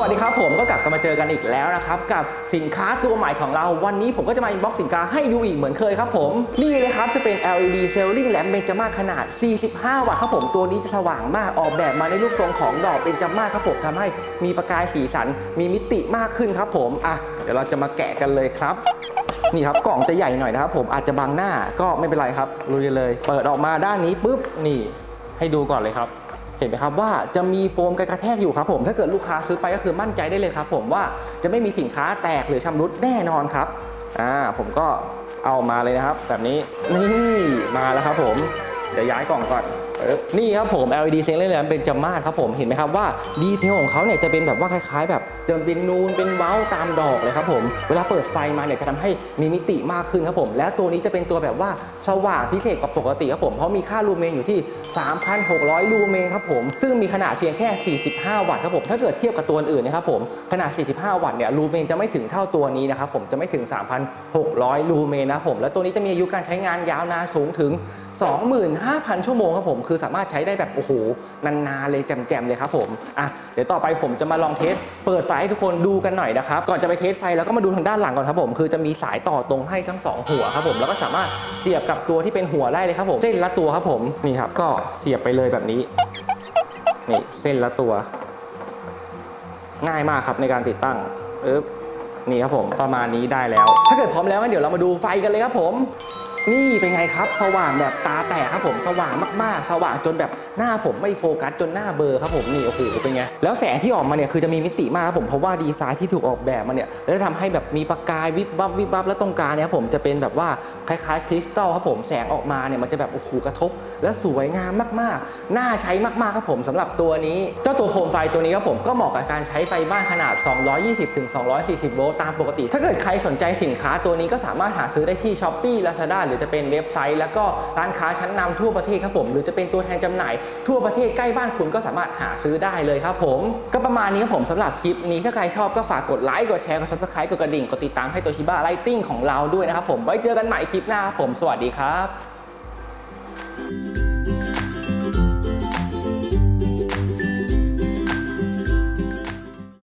วัสดีครับผมก็กลับกันมาเจอกันอีกแล้วนะครับกับสินค้าตัวใหม่ของเราวันนี้ผมก็จะมาอินบ็อกสินค้าให้ดูอีกเหมือนเคยครับผมนี่เลยครับจะเป็น LED Selling Lamp เบนจามาศขนาด 45 วัตต์ครับผมตัวนี้จะสว่างมากออกแบบมาในรูปทรงของดอกเบนจามาศครับผมทำให้มีประกายสีสันมีมิติมากขึ้นครับผมอะเดี๋ยวเราจะมาแกะกันเลยครับนี่ครับกล่องจะใหญ่หน่อยนะครับผมอาจจะบังหน้าก็ไม่เป็นไรครับลุยเลย เปิดออกมาด้านนี้ปุ๊บนี่ให้ดูก่อนเลยครับ เห็นไหมครับว่าจะมีโฟมกระแทกอยู่ครับผม ถ้าเกิดลูกค้าซื้อไปก็คือมั่นใจได้เลยครับ ผมว่าจะไม่มีสินค้าแตกหรือชำรุดแน่นอนครับอ่าผมก็เอามาเลยนะครับ แบบนี้นี่มาแล้วครับผมเดี๋ยวย้ายกล่องก่อน นี่ครับผม LED เซนเลอร์เป็นจมาศครับผมเห็นไหมครับว่าดีเทลของเขาเนี่ยจะเป็นแบบว่าคล้าย ๆ แบบจะเป็นนูนเป็นเว้าตามดอกเลยครับผมเวลาเปิดไฟมาเนี่ยจะทำให้มีมิติมากขึ้นครับผม และตัวนี้จะเป็นตัวแบบว่าสว่างพิเศษกว่าปกติครับผมเพราะมีค่าลูเมนอยู่ที่ 3,600 ลูเมนครับผมซึ่งมีขนาดเพียงแค่ 45 วัตต์ครับผมถ้าเกิดเทียบกับตัวอื่นนะครับผมขนาด 45 วัตต์เนี่ยลูเมนจะไม่ถึงเท่าตัวนี้นะครับผมจะไม่ถึง 3,600 ลูเมนนะผมและตัวนี้จะมีอายุการใช้งานยาวนานสูงถึง 25,000 ชั่วโมงครับผมคือสามารถใช้ได้แบบโอ้โหนานๆเลยแจ่มๆเลยครับผมอะเดี๋ยวต่อไปผมจะมาลองเทสเปิดไฟให้ทุกคนดูกันหน่อยนะครับก่อนจะไปเทสไฟแล้วก็มาดูทางด้านหลังก่อนครับผมคือจะมีสายต่อตรงให้ทั้งสองหัวครับผมแล้วก็สามารถเสียบกับตัวที่เป็นหัวได้เลยครับผมเส้นละตัวครับผมนี่ครับก็เสียบไปเลยแบบนี้นี่เส้นละตัว ง่ายมากครับในการติดตั้งปึ๊บนี่ครับผมประมาณนี้ได้แล้ว ถ้าเกิดพร้อมแล้วเดี๋ยวเรามาดูไฟกันเลยครับผม นี่เป็นไงครับ สว่างแบบตาแตกครับผมสว่างมากๆ สว่างจนแบบหน้าผมไม่โฟกัสจนหน้าเบลอครับผมนี่โอ้โหเป็นไงแล้วแสงที่ออกมาเนี่ยคือจะมีมิติมากครับผมเพราะว่าดีไซน์ที่ถูกออกแบบมาเนี่ยแล้วจะทำให้แบบมีประกายวิบวับวิบวับแล้วตรงกลางเนี่ยครับผมจะเป็นแบบว่าคล้ายๆคริสตัลครับผมแสงออกมาเนี่ยมันจะแบบโอ้โหกระทบ และสวยงามมากๆ น่าใช้มากๆครับผมสำหรับตัวนี้เจ้าตัวโคมไฟตัวนี้ครับผมก็เหมาะกับการใช้ไฟบ้านขนาด 220ถึง240 โวลต์ตามปกติ ถ้าเกิดใครสนใจสินค้าตัวนี้ก็สามารถหาซื้อได้ที่ s h อ p e e Lazada หรือจะเป็นเว็บไซต์ แล้วก็ร้านค้าชั้นนำทั่วประเทศครับผม หรือจะเป็นตัวแทนจำหน่าย ทั่วประเทศใกล้บ้านคุณก็สามารถหาซื้อได้เลยครับผมก็ประมาณนี้ครับผมสำหรับคลิปนี้ถ้าใครชอบก็ฝากกดไลค์กดแชร์กด subscribe กดกระดิ่งกดติดตามให้ตัวชิบ้าไลติ้งของเราด้วยนะครับผมไว้เจอกันใหม่คลิปหน้าครับผมสวัสดีครับ